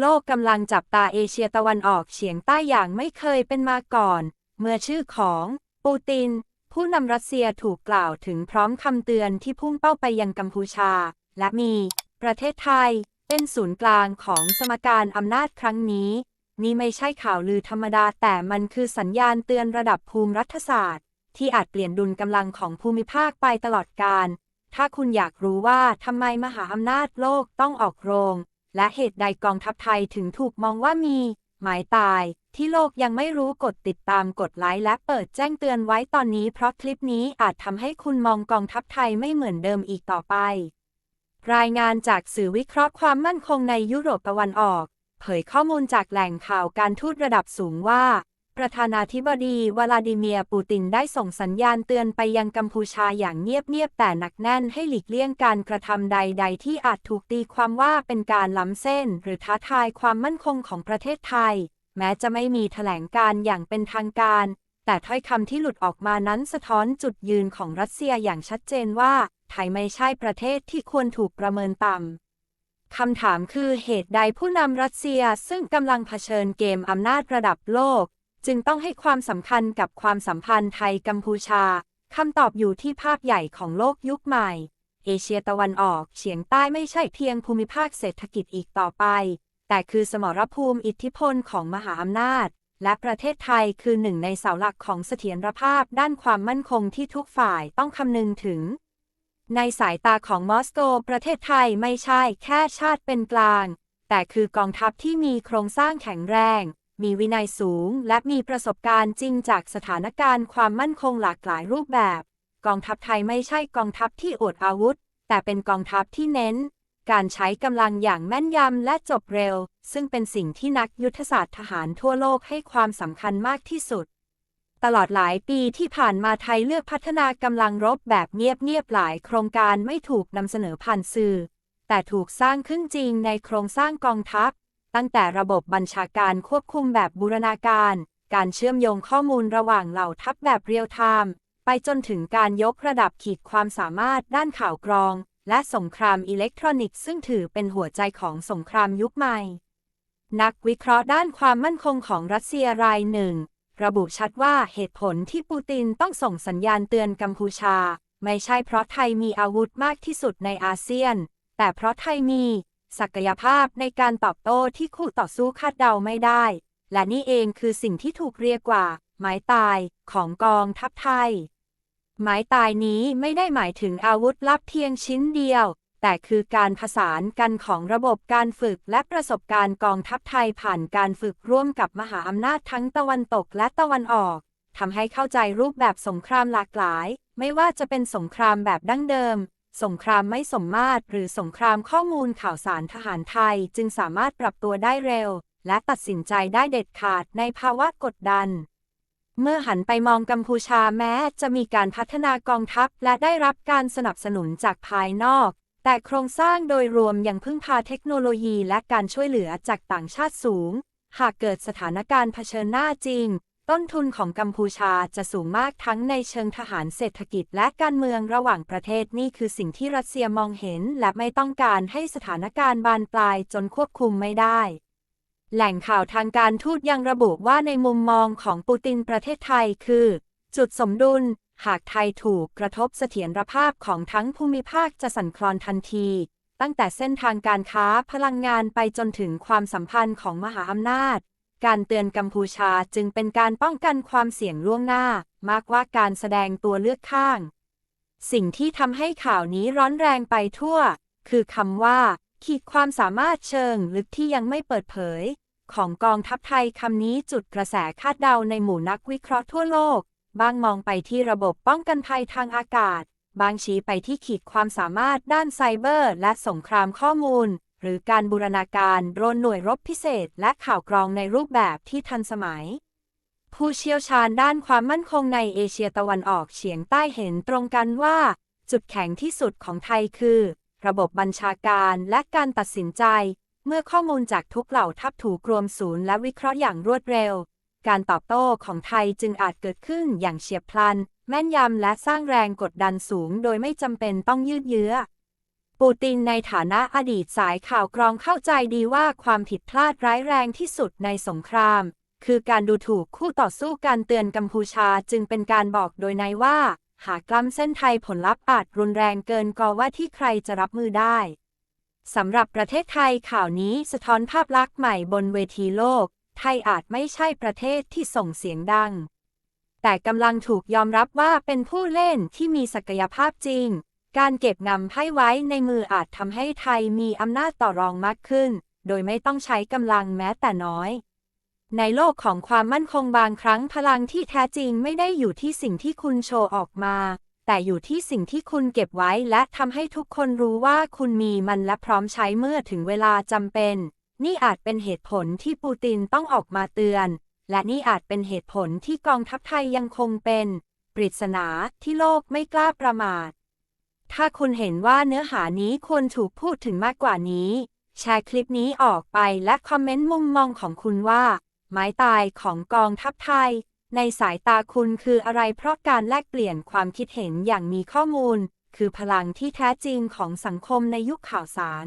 โลกกำลังจับตาเอเชียตะวันออกเฉียงใต้อย่างไม่เคยเป็นมาก่อน เมื่อชื่อของ ปูติน ผู้นำรัสเซียถูกกล่าวถึงพร้อมคำเตือนที่พุ่งเป้าไปยังกัมพูชา และมี ประเทศไทย เป็นศูนย์กลางของสมการอำนาจครั้งนี้ นี่ไม่ใช่ข่าวลือธรรมดาแต่มันคือสัญญาณเตือนระดับภูมิรัฐศาสตร์ ที่อาจเปลี่ยนดุลกำลังของภูมิภาคไปตลอดกาลถ้าคุณอยากรู้ว่าทำไมมหาอำนาจโลกต้องออกโรง และเหตุใดกองทัพไทยถึงถูกมองว่ามี หมายตาย ที่โลกยังไม่รู้กดติดตามกดไลค์และเปิดแจ้งเตือนไว้ตอนนี้เพราะคลิปนี้อาจทำให้คุณมองกองทัพไทยไม่เหมือนเดิมอีกต่อไป รายงานจากสื่อวิเคราะห์ความมั่นคงในยุโรปตะวันออก เผยข้อมูลจากแหล่งข่าวการทูตระดับสูงว่า ประธานาธิบดีวลาดิเมียร์ปูตินได้ส่งสัญญาณเตือนไปยังกัมพูชาอย่างเงียบๆแต่หนักแน่นให้หลีกเลี่ยงการกระทำใด ๆ ที่อาจถูกตีความว่าเป็นการล้ำเส้น หรือท้าทายความมั่นคงของประเทศไทย แม้จะไม่มีแถลงการอย่างเป็นทางการ แต่ถ้อยคำที่หลุดออกมานั้นสะท้อนจุดยืนของรัสเซียอย่างชัดเจนว่า ไทยไม่ใช่ประเทศที่ควรถูกประเมินต่ำคำถามคือเหตุใดผู้นำรัสเซียซึ่งกำลังเผชิญเกมอำนาจระดับโลก จึงต้องให้ความสำคัญกับความสัมพันธ์ไทยกัมพูชา คำตอบอยู่ที่ภาพใหญ่ของโลกยุคใหม่ เอเชียตะวันออกเฉียงใต้ไม่ใช่เพียงภูมิภาคเศรษฐกิจอีกต่อไป แต่คือสมรภูมิอิทธิพลของมหาอำนาจ และประเทศไทยคือหนึ่งในเสาหลักของเสถียรภาพด้านความมั่นคงที่ทุกฝ่ายต้องคำนึงถึง ในสายตาของมอสโก ประเทศไทยไม่ใช่แค่ชาติเป็นกลาง แต่คือกองทัพที่มีโครงสร้างแข็งแรง มีวินัยสูง และมีประสบการณ์จริงจากสถานการณ์ความมั่นคงหลากหลายรูปแบบ กองทัพไทยไม่ใช่กองทัพที่อวดอาวุธ แต่เป็นกองทัพที่เน้น การใช้กำลังอย่างแม่นยำและจบเร็ว ซึ่งเป็นสิ่งที่นักยุทธศาสตร์ทหารทั่วโลกให้ความสำคัญมากที่สุด ตลอดหลายปีที่ผ่านมาไทยเลือกพัฒนากำลังรบแบบเงียบๆหลาย โครงการไม่ถูกนำเสนอผ่านสื่อ แต่ถูกสร้างขึ้นจริงในโครงสร้างกองทัพ ตั้งแต่ระบบบัญชาการควบคุมแบบบูรณาการ การเชื่อมโยงข้อมูลระหว่างเหล่าทัพแบบเรียลไทม์ไปจนถึงการยกระดับขีดความสามารถด้านข่าวกรอง และสงครามอิเล็กทรอนิกส์ซึ่งถือเป็นหัวใจของสงครามยุคใหม่ นักวิเคราะห์ด้านความมั่นคงของรัสเซียรายหนึ่ง ระบุชัดว่าเหตุผลที่ปูตินต้องส่งสัญญาณเตือนกัมพูชา ไม่ใช่เพราะไทยมีอาวุธมากที่สุดในอาเซียน แต่เพราะไทยมี ศักยภาพในการตอบโต้ที่คู่ต่อสู้คาดเดาไม่ได้ และนี่เองคือสิ่งที่ถูกเรียกว่า ไม้ตายของกองทัพไทย ไม้ตายนี้ไม่ได้หมายถึงอาวุธลับเพียงชิ้นเดียว แต่คือการผสานกันของระบบการฝึกและประสบการณ์กองทัพไทยผ่านการฝึกร่วมกับมหาอำนาจทั้งตะวันตกและตะวันออกทำให้เข้าใจรูปแบบสงครามหลากหลาย ไม่ว่าจะเป็นสงครามแบบดั้งเดิม สงครามไม่สมมาตร หรือสงครามข้อมูลข่าวสารทหารไทยจึงสามารถปรับตัวได้เร็ว และตัดสินใจได้เด็ดขาดในภาวะกดดัน เมื่อหันไปมองกัมพูชาแม้ จะมีการพัฒนากองทัพและได้รับการสนับสนุนจากภายนอก แต่โครงสร้างโดยรวมยังพึ่งพาเทคโนโลยีและการช่วยเหลือจากต่างชาติสูง หากเกิดสถานการณ์เผชิญหน้าจริง ต้นทุนของกัมพูชาจะสูงมากทั้งในเชิงทหารเศรษฐกิจและการเมืองระหว่างประเทศนี่คือสิ่งที่รัสเซียมองเห็น และไม่ต้องการให้สถานการณ์บานปลายจนควบคุมไม่ได้ แหล่งข่าวทางการทูตยังระบุว่าในมุมมองของปูตินประเทศไทยคือ จุดสมดุล หากไทยถูกกระทบเสถียรภาพของทั้งภูมิภาคจะสั่นคลอนทันที ตั้งแต่เส้นทางการค้าพลังงานไปจนถึงความสัมพันธ์ของมหาอำนาจ การเตือนกัมพูชาจึงเป็นการป้องกันความเสี่ยงล่วงหน้า มากกว่าการแสดงตัวเลือกข้าง สิ่งที่ทำให้ข่าวนี้ร้อนแรงไปทั่ว คือคำว่า ขีดความสามารถเชิงลึกที่ยังไม่เปิดเผย ของกองทัพไทยคำนี้จุดกระแสคาดเดาในหมู่นักวิเคราะห์ทั่วโลก บางมองไปที่ระบบป้องกันภัยทางอากาศ บางชี้ไปที่ขีดความสามารถด้านไซเบอร์ และสงครามข้อมูล หรือการบูรณาการโดรนหน่วยรบพิเศษ และข่าวกรองในรูปแบบที่ทันสมัย ผู้เชี่ยวชาญด้านความมั่นคงในเอเชียตะวันออกเฉียงใต้เห็นตรงกันว่า จุดแข็งที่สุดของไทยคือ ระบบบัญชาการและการตัดสินใจ เมื่อข้อมูลจากทุกเหล่าทัพถูกรวมศูนย์และวิเคราะห์อย่างรวดเร็ว การตอบโต้ของไทยจึงอาจเกิดขึ้นอย่างเฉียบพลัน แม่นยำและสร้างแรงกดดันสูง โดยไม่จำเป็นต้องยืดเยื้อ ปูตินในฐานะอดีตสายข่าวกรองเข้าใจดีว่าความผิดพลาดร้ายแรงที่สุดในสงคราม คือการดูถูกคู่ต่อสู้การเตือนกัมพูชาจึงเป็นการบอกโดยในว่า หากกล้ำเส้นไทยผลลัพธ์อาจรุนแรงเกินกว่าว่าที่ใครจะรับมือได้สำหรับประเทศไทยข่าวนี้สะท้อนภาพลักษณ์ใหม่บนเวทีโลก ไทยอาจไม่ใช่ประเทศที่ส่งเสียงดัง แต่กำลังถูกยอมรับว่าเป็นผู้เล่นที่มีศักยภาพจริง การเก็บงำไพ่ไว้ในมืออาจทำให้ไทยมีอำนาจต่อรองมากขึ้น โดยไม่ต้องใช้กำลังแม้แต่น้อย ในโลกของความมั่นคงบางครั้งพลังที่แท้จริงไม่ได้อยู่ที่สิ่งที่คุณโชว์ออกมา แต่อยู่ที่สิ่งที่คุณเก็บไว้และทำให้ทุกคนรู้ว่าคุณมีมันและพร้อมใช้เมื่อถึงเวลาจำเป็น นี่อาจเป็นเหตุผลที่ปูตินต้องออกมาเตือน และนี่อาจเป็นเหตุผลที่กองทัพไทยยังคงเป็นปริศนาที่โลกไม่กล้าประมาท ถ้าคุณเห็นว่าเนื้อหานี้ควรถูกพูดถึงมากกว่านี้ แชร์คลิปนี้ออกไปและคอมเมนต์มุมมองของคุณว่า ไม้ตายของกองทัพไทย ในสายตาคุณคืออะไรเพราะการแลกเปลี่ยนความคิดเห็นอย่างมีข้อมูล คือพลังที่แท้จริงของสังคมในยุคข่าวสาร